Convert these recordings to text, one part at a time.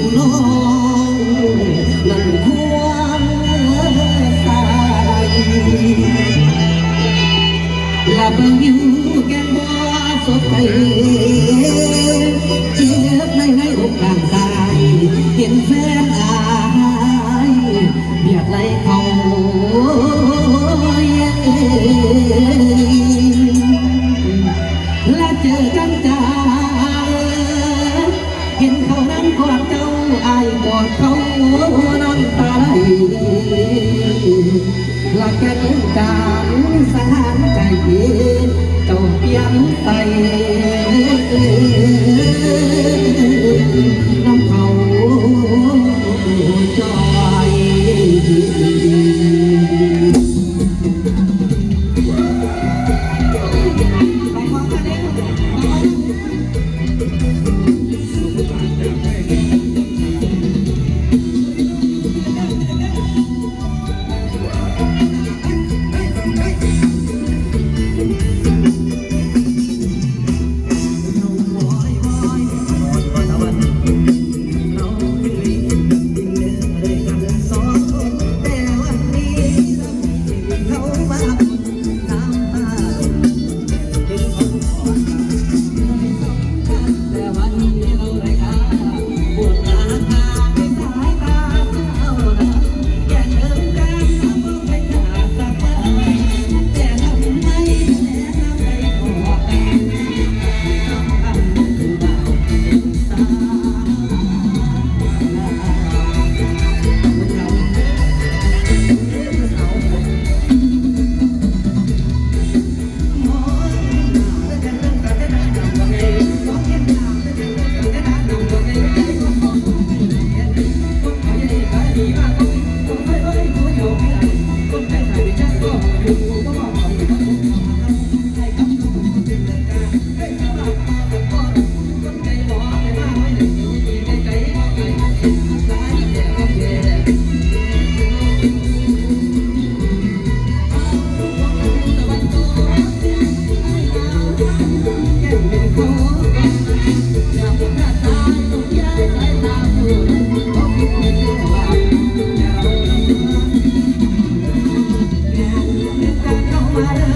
เป็นน้องนั่นควงสายลับอยู่แก่บ่สดใส ว่าแกเป็นการสร้างใจดีเจ้าเพียงไปน้ำเขาจอ 阿弥利都婆。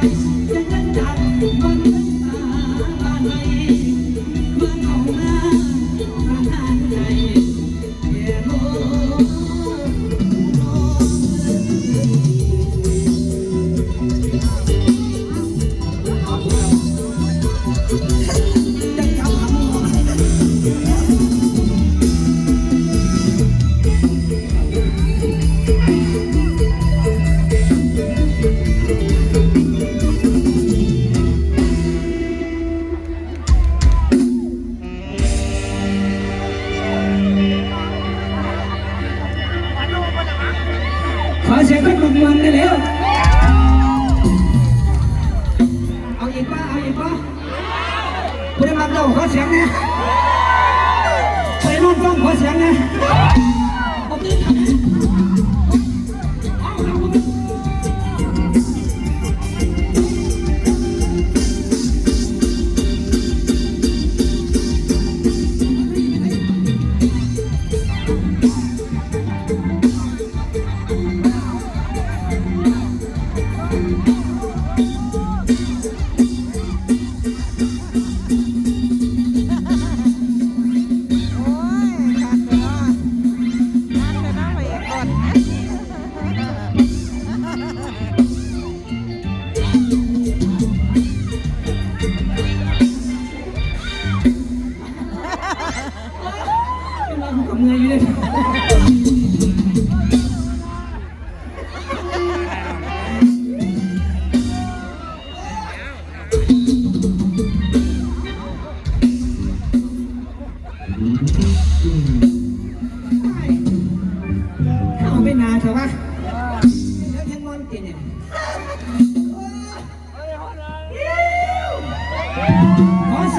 Christ. ขอเสียงนะไปนอนฟังขอเสียงนะ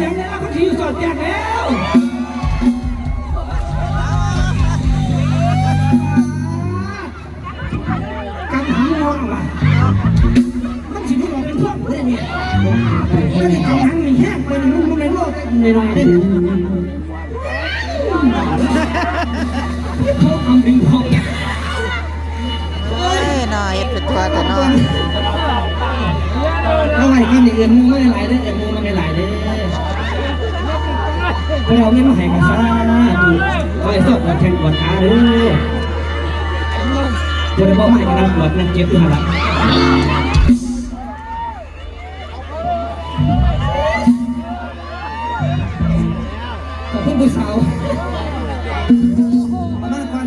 แจกแล้วกำหังงอนว่ะมันสิมันออกเป็นพวกเลยเนี่ยก็ได้กำหังมีแห้งไปมันมันในโลกในหน่อยๆได้พวกคำดึงพวกเนี่ยโอ้ยน่อยเป็นตัวแต่นอนเอาไว้กินอย่างอื่นมูไม่ไหลายเด้เอ็นมูมันไม่ไหลาย เด้อพวกเราไม่มาให้กันซะดูคอยสอบกับแข่งปวดขาเด้อจะได้บอกไม่กันนะปวดนั่งเจ็บอยู่หลังขอบคุณผู้สาวมากกว่า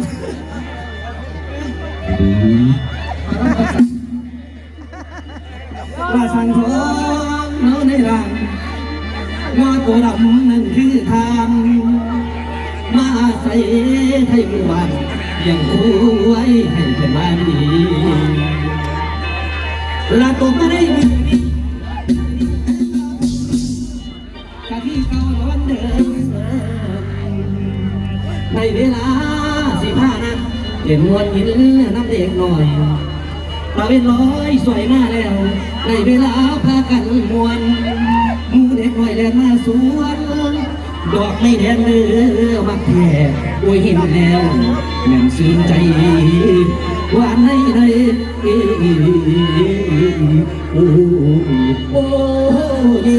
ว่าสั่งทองเนาในรังงอตัวดำ ไทยหมู่บ้านยังคุยให้เป็นบ้านดีลาตกมาได้ดีกะที่เก่าวันเดิมในเวลาสิบห้านะเห็นมวนหินน้ำเด็กหน่อยตาเป็นร้อยสวยมาแล้ว ในเวลาพากันมวนหมูเด็กหน่อยแลนมาสวน ดอกไม่แดงเนื้อมักแท้โอ้ยเห็นแล้วแม่นซื่นใจหวานในในโอ้โอ้ย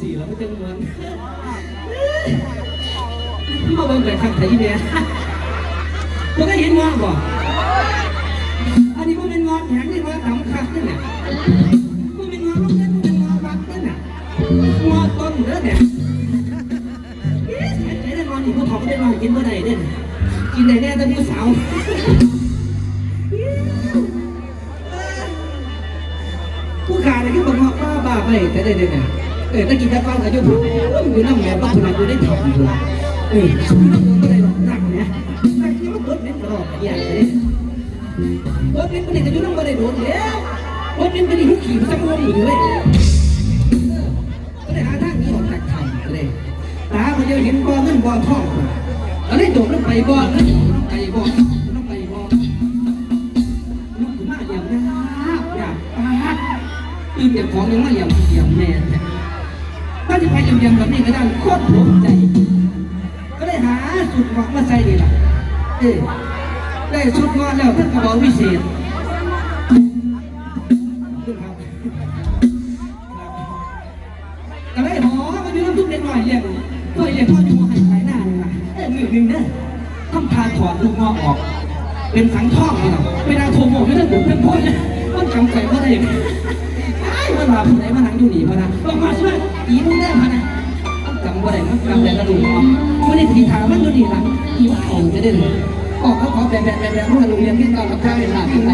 สี่แล้วไม่จังหวะมาเบิ่งไปทางไทยเนี่ยตัวก็เห็นงอบ่อันนี้มันเป็นงอแข็งนี่งอดำคักนี่ งัวต้นเด้อเนี่ยเอ๊ะใจได้นอนอีกผู้ถอได้นอนกินเมื่อใดเด่นกินได้แน่แต่ผู้สาวผู้ขาเนี่ยคือบอกว่าบ้าบ้าไปแต่ได้เนเนี่ยเออตะกี้ตะก้อนอยู่น้ำแม่บ้านคนนั้นอยู่ได้ถ่อมอยู่เออสุดน้ำมันก็ได้หรอกนั่งเนี่ยนั่ที่มันเบิดเน็ตตลอดอย่างเลยเบิดเน็ตมันนี่ก็อยู่น้ำมันได้โดนแล้วเบิดเน็ตมันนี่หุกขี่มันจะงงอยู่เลย เขาจะเห็นบ่อเงินบ่อทองก็เลยโดดลงไปบ่อเงินไปบ่อลงไปบ่อลุกขึ้นมาอย่างยากยากปาดตื่นจากของยังมาอย่างอย่างแม่ถ้าจะไปอย่างอย่างแบบนี้ก็ได้โคตรภูมิใจ ก็เลยหาสุดหวังมาใส่นี่แหละเอ้ได้สุดงอนแล้วท่านกระบอกวิเศษาถอดลูกงอกออก เป็นสังท่องเลยเนาะเวลาโทรบอกไม่ได้ผมเป็นพ่อเนี่ยมันจำใจว่าได้มันมาผู้ไหนมานั่งอยู่นี่มานะลงมาช่ไหมอีมึงได้มานะจำว่าได้มันจำแต่กระดูกออกไม่ได้ทีถามมันอยู่นี่ละอีว่าเขาจะได้เลยออกแล้วขอแบบแบบแบบแบบว่าโรงเรียนที่ตอนรับข้าวเวลาที่ไหน